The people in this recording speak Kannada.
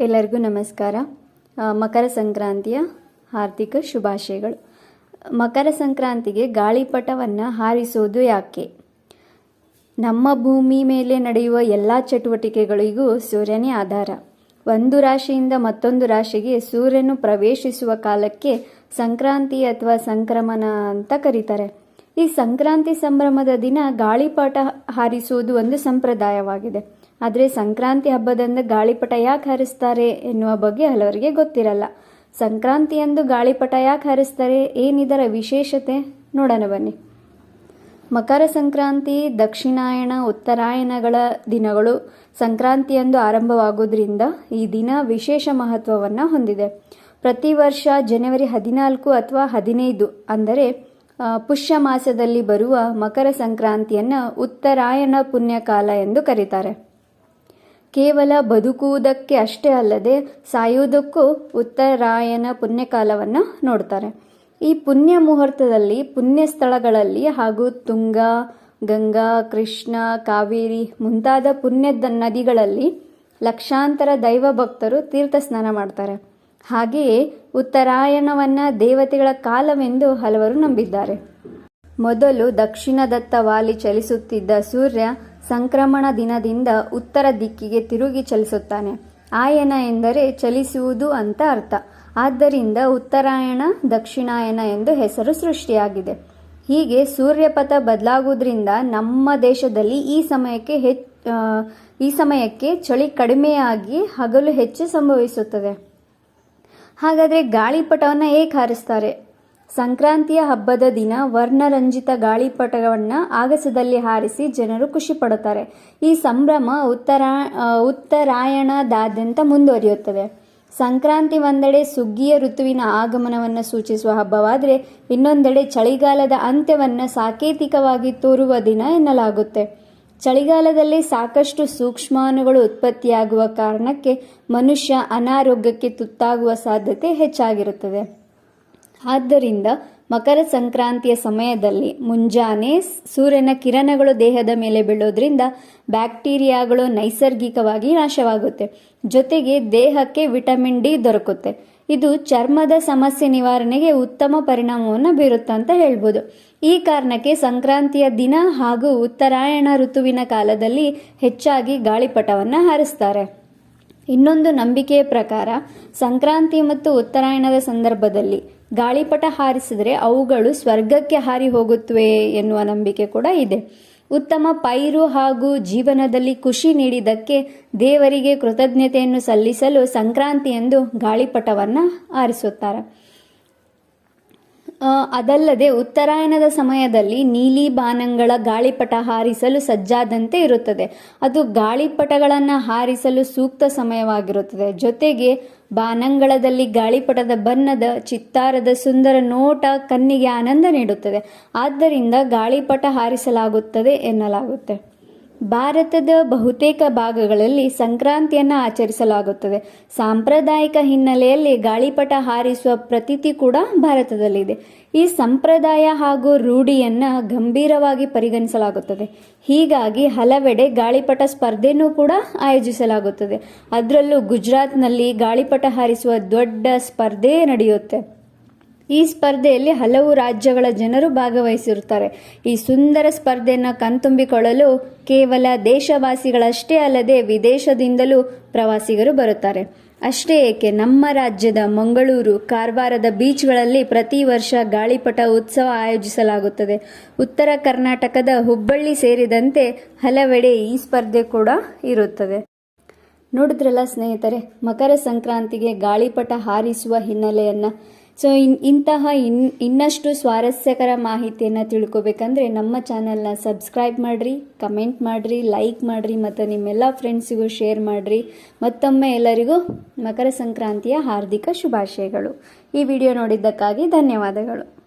ಎಲ್ಲರಿಗೂ ನಮಸ್ಕಾರ. ಮಕರ ಸಂಕ್ರಾಂತಿಯ ಹಾರ್ದಿಕ ಶುಭಾಶಯಗಳು. ಮಕರ ಸಂಕ್ರಾಂತಿಗೆ ಗಾಳಿಪಟವನ್ನು ಹಾರಿಸೋದು ಯಾಕೆ? ನಮ್ಮ ಭೂಮಿ ಮೇಲೆ ನಡೆಯುವ ಎಲ್ಲ ಚಟುವಟಿಕೆಗಳಿಗೂ ಸೂರ್ಯನೇ ಆಧಾರ. ಒಂದು ರಾಶಿಯಿಂದ ಮತ್ತೊಂದು ರಾಶಿಗೆ ಸೂರ್ಯನು ಪ್ರವೇಶಿಸುವ ಕಾಲಕ್ಕೆ ಸಂಕ್ರಾಂತಿ ಅಥವಾ ಸಂಕ್ರಮಣ ಅಂತ ಕರೀತಾರೆ. ಈ ಸಂಕ್ರಾಂತಿ ಸಂಭ್ರಮದ ದಿನ ಗಾಳಿಪಾಟ ಹಾರಿಸುವುದು ಒಂದು ಸಂಪ್ರದಾಯವಾಗಿದೆ. ಆದರೆ ಸಂಕ್ರಾಂತಿ ಹಬ್ಬದಂದು ಗಾಳಿಪಟ ಯಾಕೆ ಹರಿಸ್ತಾರೆ ಎನ್ನುವ ಬಗ್ಗೆ ಹಲವರಿಗೆ ಗೊತ್ತಿರಲ್ಲ. ಸಂಕ್ರಾಂತಿಯಂದು ಗಾಳಿಪಟ ಯಾಕೆ ಹರಿಸ್ತಾರೆ ಏನಿದರ ವಿಶೇಷತೆ? ನೋಡೋಣ ಬನ್ನಿ. ಮಕರ ಸಂಕ್ರಾಂತಿ, ದಕ್ಷಿಣಾಯಣ, ಉತ್ತರಾಯಣಗಳ ದಿನಗಳು ಸಂಕ್ರಾಂತಿಯಂದು ಆರಂಭವಾಗುವುದರಿಂದ ಈ ದಿನ ವಿಶೇಷ ಮಹತ್ವವನ್ನು ಹೊಂದಿದೆ. ಪ್ರತಿ ವರ್ಷ ಜನವರಿ ಹದಿನಾಲ್ಕು ಅಥವಾ ಹದಿನೈದು ಅಂದರೆ ಪುಷ್ಯ ಮಾಸದಲ್ಲಿ ಬರುವ ಮಕರ ಸಂಕ್ರಾಂತಿಯನ್ನು ಉತ್ತರಾಯಣ ಪುಣ್ಯಕಾಲ ಎಂದು ಕರೀತಾರೆ. ಕೇವಲ ಬದುಕುವುದಕ್ಕೆ ಅಷ್ಟೇ ಅಲ್ಲದೆ ಸಾಯುವುದಕ್ಕೂ ಉತ್ತರಾಯಣ ಪುಣ್ಯಕಾಲವನ್ನು ನೋಡ್ತಾರೆ. ಈ ಪುಣ್ಯ ಮುಹೂರ್ತದಲ್ಲಿ, ಪುಣ್ಯ ಸ್ಥಳಗಳಲ್ಲಿ ಹಾಗೂ ತುಂಗಾ, ಗಂಗಾ, ಕೃಷ್ಣ, ಕಾವೇರಿ ಮುಂತಾದ ಪುಣ್ಯದ ನದಿಗಳಲ್ಲಿ ಲಕ್ಷಾಂತರ ದೈವ ಭಕ್ತರು ತೀರ್ಥ ಸ್ನಾನ ಮಾಡ್ತಾರೆ. ಹಾಗೆಯೇ ಉತ್ತರಾಯಣವನ್ನು ದೇವತೆಗಳ ಕಾಲವೆಂದು ಹಲವರು ನಂಬಿದ್ದಾರೆ. ಮೊದಲು ದಕ್ಷಿಣದತ್ತ ವಾಲಿ ಚಲಿಸುತ್ತಿದ್ದ ಸೂರ್ಯ ಸಂಕ್ರಮಣ ದಿನದಿಂದ ಉತ್ತರ ದಿಕ್ಕಿಗೆ ತಿರುಗಿ ಚಲಿಸುತ್ತಾನೆ. ಆಯನ ಎಂದರೆ ಚಲಿಸುವುದು ಅಂತ ಅರ್ಥ. ಆದ್ದರಿಂದ ಉತ್ತರಾಯಣ, ದಕ್ಷಿಣಾಯನ ಎಂದು ಹೆಸರು ಸೃಷ್ಟಿಯಾಗಿದೆ. ಹೀಗೆ ಸೂರ್ಯಪಥ ಬದಲಾಗುವುದರಿಂದ ನಮ್ಮ ದೇಶದಲ್ಲಿ ಈ ಸಮಯಕ್ಕೆ ಹೆಚ್ ಈ ಸಮಯಕ್ಕೆ ಚಳಿ ಕಡಿಮೆಯಾಗಿ ಹಗಲು ಹೆಚ್ಚು ಸಂಭವಿಸುತ್ತದೆ. ಹಾಗಾದರೆ ಗಾಳಿಪಟವನ್ನು ಏಕೆ ಹಾರಿಸ್ತಾರೆ? ಸಂಕ್ರಾಂತಿಯ ಹಬ್ಬದ ದಿನ ವರ್ಣರಂಜಿತ ಗಾಳಿಪಟವನ್ನು ಆಗಸದಲ್ಲಿ ಹಾರಿಸಿ ಜನರು ಖುಷಿ ಪಡುತ್ತಾರೆ. ಈ ಸಂಭ್ರಮ ಉತ್ತರ, ಉತ್ತರಾಯಣದಾದ್ಯಂತ ಮುಂದುವರಿಯುತ್ತದೆ. ಸಂಕ್ರಾಂತಿ ಒಂದೆಡೆ ಸುಗ್ಗಿಯ ಋತುವಿನ ಆಗಮನವನ್ನು ಸೂಚಿಸುವ ಹಬ್ಬವಾದರೆ ಇನ್ನೊಂದೆಡೆ ಚಳಿಗಾಲದ ಅಂತ್ಯವನ್ನು ಸಾಕೇತಿಕವಾಗಿ ತೋರುವ ದಿನ ಎನ್ನಲಾಗುತ್ತೆ. ಚಳಿಗಾಲದಲ್ಲಿ ಸಾಕಷ್ಟು ಸೂಕ್ಷ್ಮಾಣುಗಳು ಉತ್ಪತ್ತಿಯಾಗುವ ಕಾರಣಕ್ಕೆ ಮನುಷ್ಯ ಅನಾರೋಗ್ಯಕ್ಕೆ ತುತ್ತಾಗುವ ಸಾಧ್ಯತೆ ಹೆಚ್ಚಾಗಿರುತ್ತದೆ. ಆದ್ದರಿಂದ ಮಕರ ಸಂಕ್ರಾಂತಿಯ ಸಮಯದಲ್ಲಿ ಮುಂಜಾನೆ ಸೂರ್ಯನ ಕಿರಣಗಳು ದೇಹದ ಮೇಲೆ ಬೀಳೋದ್ರಿಂದ ಬ್ಯಾಕ್ಟೀರಿಯಾಗಳು ನೈಸರ್ಗಿಕವಾಗಿ ನಾಶವಾಗುತ್ತೆ. ಜೊತೆಗೆ ದೇಹಕ್ಕೆ ವಿಟಮಿನ್ ಡಿ ದೊರಕುತ್ತೆ. ಇದು ಚರ್ಮದ ಸಮಸ್ಯೆ ನಿವಾರಣೆಗೆ ಉತ್ತಮ ಪರಿಣಾಮವನ್ನು ಬೀರುತ್ತೆ ಅಂತ ಹೇಳ್ಬೋದು. ಈ ಕಾರಣಕ್ಕೆ ಸಂಕ್ರಾಂತಿಯ ದಿನ ಹಾಗೂ ಉತ್ತರಾಯಣ ಋತುವಿನ ಕಾಲದಲ್ಲಿ ಹೆಚ್ಚಾಗಿ ಗಾಳಿಪಟವನ್ನು ಹಾರಿಸ್ತಾರೆ. ಇನ್ನೊಂದು ನಂಬಿಕೆಯ ಪ್ರಕಾರ ಸಂಕ್ರಾಂತಿ ಮತ್ತು ಉತ್ತರಾಯಣದ ಸಂದರ್ಭದಲ್ಲಿ ಗಾಳಿಪಟ ಹಾರಿಸಿದರೆ ಅವುಗಳು ಸ್ವರ್ಗಕ್ಕೆ ಹಾರಿ ಹೋಗುತ್ತವೆ ಎನ್ನುವ ನಂಬಿಕೆ ಕೂಡ ಇದೆ. ಉತ್ತಮ ಪೈರು ಹಾಗೂ ಜೀವನದಲ್ಲಿ ಖುಷಿ ನೀಡಿದ್ದಕ್ಕೆ ದೇವರಿಗೆ ಕೃತಜ್ಞತೆಯನ್ನು ಸಲ್ಲಿಸಲು ಸಂಕ್ರಾಂತಿಯಂದು ಗಾಳಿಪಟವನ್ನು ಹಾರಿಸುತ್ತಾರೆ. ಆ, ಅದಲ್ಲದೆ ಉತ್ತರಾಯಣದ ಸಮಯದಲ್ಲಿ ನೀಲಿ ಬಾನಂಗಳ ಗಾಳಿಪಟ ಹಾರಿಸಲು ಸಜ್ಜಾದಂತೆ ಇರುತ್ತದೆ. ಅದು ಗಾಳಿಪಟಗಳನ್ನು ಹಾರಿಸಲು ಸೂಕ್ತ ಸಮಯವಾಗಿರುತ್ತದೆ. ಜೊತೆಗೆ ಬಾನಂಗಳದಲ್ಲಿ ಗಾಳಿಪಟದ ಬಣ್ಣದ, ಚಿತ್ತಾರದ ಸುಂದರ ನೋಟ ಕಣ್ಣಿಗೆ ಆನಂದ ನೀಡುತ್ತದೆ. ಆದ್ದರಿಂದ ಗಾಳಿಪಟ ಹಾರಿಸಲಾಗುತ್ತದೆ ಎನ್ನಲಾಗುತ್ತೆ. ಭಾರತದ ಬಹುತೇಕ ಭಾಗಗಳಲ್ಲಿ ಸಂಕ್ರಾಂತಿಯನ್ನು ಆಚರಿಸಲಾಗುತ್ತದೆ. ಸಾಂಪ್ರದಾಯಿಕ ಹಿನ್ನೆಲೆಯಲ್ಲಿ ಗಾಳಿಪಟ ಹಾರಿಸುವ ಪ್ರತೀತಿ ಕೂಡ ಭಾರತದಲ್ಲಿದೆ. ಈ ಸಂಪ್ರದಾಯ ಹಾಗೂ ರೂಢಿಯನ್ನು ಗಂಭೀರವಾಗಿ ಪರಿಗಣಿಸಲಾಗುತ್ತದೆ. ಹೀಗಾಗಿ ಹಲವೆಡೆ ಗಾಳಿಪಟ ಸ್ಪರ್ಧೆನೂ ಕೂಡ ಆಯೋಜಿಸಲಾಗುತ್ತದೆ. ಅದರಲ್ಲೂ ಗುಜರಾತ್ನಲ್ಲಿ ಗಾಳಿಪಟ ಹಾರಿಸುವ ದೊಡ್ಡ ಸ್ಪರ್ಧೆ ನಡೆಯುತ್ತೆ. ಈ ಸ್ಪರ್ಧೆಯಲ್ಲಿ ಹಲವು ರಾಜ್ಯಗಳ ಜನರು ಭಾಗವಹಿಸಿರುತ್ತಾರೆ. ಈ ಸುಂದರ ಸ್ಪರ್ಧೆಯನ್ನು ಕಣ್ತುಂಬಿಕೊಳ್ಳಲು ಕೇವಲ ದೇಶವಾಸಿಗಳಷ್ಟೇ ಅಲ್ಲದೆ ವಿದೇಶದಿಂದಲೂ ಪ್ರವಾಸಿಗರು ಬರುತ್ತಾರೆ. ಅಷ್ಟೇ ಏಕೆ, ನಮ್ಮ ರಾಜ್ಯದ ಮಂಗಳೂರು, ಕಾರವಾರದ ಬೀಚ್ಗಳಲ್ಲಿ ಪ್ರತಿ ವರ್ಷ ಗಾಳಿಪಟ ಉತ್ಸವ ಆಯೋಜಿಸಲಾಗುತ್ತದೆ. ಉತ್ತರ ಕರ್ನಾಟಕದ ಹುಬ್ಬಳ್ಳಿ ಸೇರಿದಂತೆ ಹಲವೆಡೆ ಈ ಸ್ಪರ್ಧೆ ಕೂಡ ಇರುತ್ತದೆ. ನೋಡಿದ್ರಲ್ಲ ಸ್ನೇಹಿತರೆ, ಮಕರ ಸಂಕ್ರಾಂತಿಗೆ ಗಾಳಿಪಟ ಹಾರಿಸುವ ಹಿನ್ನೆಲೆಯನ್ನು ಸೊ ಇನ್, ಇಂತಹ ಇನ್, ಇನ್ನಷ್ಟು ಸ್ವಾರಸ್ಯಕರ ಮಾಹಿತಿಯನ್ನು ತಿಳ್ಕೊಬೇಕಂದ್ರೆ ನಮ್ಮ ಚಾನಲ್ನ ಸಬ್ಸ್ಕ್ರೈಬ್ ಮಾಡಿರಿ, ಕಮೆಂಟ್ ಮಾಡಿರಿ, ಲೈಕ್ ಮಾಡಿರಿ ಮತ್ತು ನಿಮ್ಮೆಲ್ಲ ಫ್ರೆಂಡ್ಸಿಗೂ ಶೇರ್ ಮಾಡಿರಿ. ಮತ್ತೊಮ್ಮೆ ಎಲ್ಲರಿಗೂ ಮಕರ ಸಂಕ್ರಾಂತಿಯ ಹಾರ್ದಿಕ ಶುಭಾಶಯಗಳು. ಈ ವಿಡಿಯೋ ನೋಡಿದ್ದಕ್ಕಾಗಿ ಧನ್ಯವಾದಗಳು.